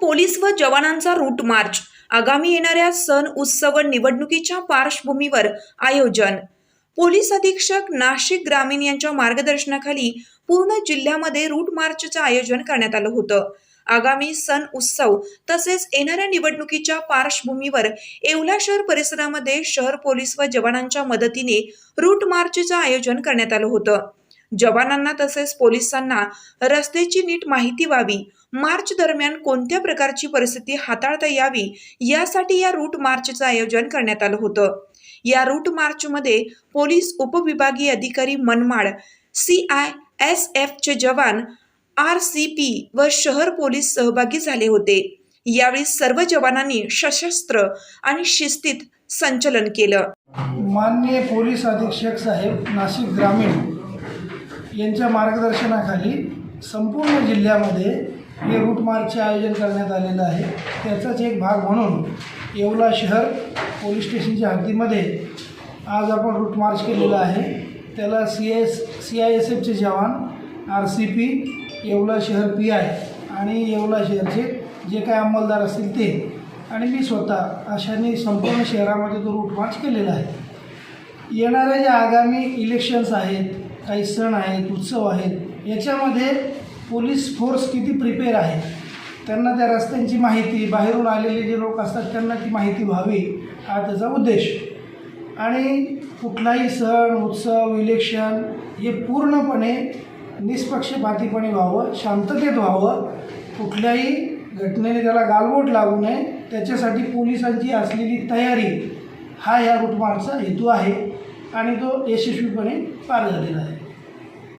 Police व जवानांचा route march आगामी येणाऱ्या सण उत्सव निवडणुकीच्या पार्श्वभूमीवर आयोजन. पोलीस अधीक्षक नाशिक ग्रामीण यांच्या मार्गदर्शनाखाली पूर्ण जिल्ह्यामध्ये रूट मार्चचं आयोजन करण्यात आलं होतं. आगामी सण उत्सव तसेच येणाऱ्या निवडणुकीच्या पार्श्वभूमीवर येवला शहर परिसरामध्ये शहर पोलीस व जवानांच्या मदतीने रूट मार्चचं आयोजन करण्यात आलं होतं. जवानांना तसेच पोलिसांना रस्त्याची नीट माहिती व्हावी. मार्च दरम्यान कोणत्या प्रकारची परिस्थिती हाताळता यावी यासाठी या रूट मार्चचं आयोजन करण्यात आलं होतं. या रूट मार्चमध्ये पोलीस उपविभागीय अधिकारी मनमाड सी आय एस एफचे जवान आर सी पी व शहर पोलीस सहभागी झाले होते. यावेळी सर्व जवानांनी सशस्त्र आणि शिस्तीत संचलन केलं. माननीय पोलीस अधीक्षक साहेब नाशिक ग्रामीण यांच्या मार्गदर्शनाखाली संपूर्ण जिल्ह्यामध्ये हे रूट मार्चचे आयोजन करण्यात आलेलं आहे. त्याचाच एक भाग म्हणून येवला शहर पोलीस स्टेशनच्या हद्दीमध्ये आज आपण रूट मार्च केलेला आहे. त्याला C S C I S एफचे जवान आर सी पी येवला शहर पी आय आणि येवला शहरचे जे काय अंमलदार असतील ते. आणि मी स्वतः अशाने संपूर्ण शहरामध्ये तो रूट मार्च केलेला आहे. येणाऱ्या ज्या आगामी इलेक्शन्स आहेत काही सण आहेत उत्सव आहेत याच्यामध्ये पोलीस फोर्स किती प्रिपेअर आहे त्यांना त्या रस्त्यांची माहिती बाहेरून आलेले जे लोक असतात त्यांना ती माहिती व्हावी हा त्याचा उद्देश. आणि कुठलाही सण उत्सव इलेक्शन हे पूर्णपणे निष्पक्षपातीपणे व्हावं शांततेत व्हावं. कुठल्याही घटनेने त्याला गालबोट लागू नये. त्याच्यासाठी पोलिसांची असलेली तयारी हा या रुटमार्गचा हेतू आहे. आणि तो यशस्वीपणे पार झालेला आहे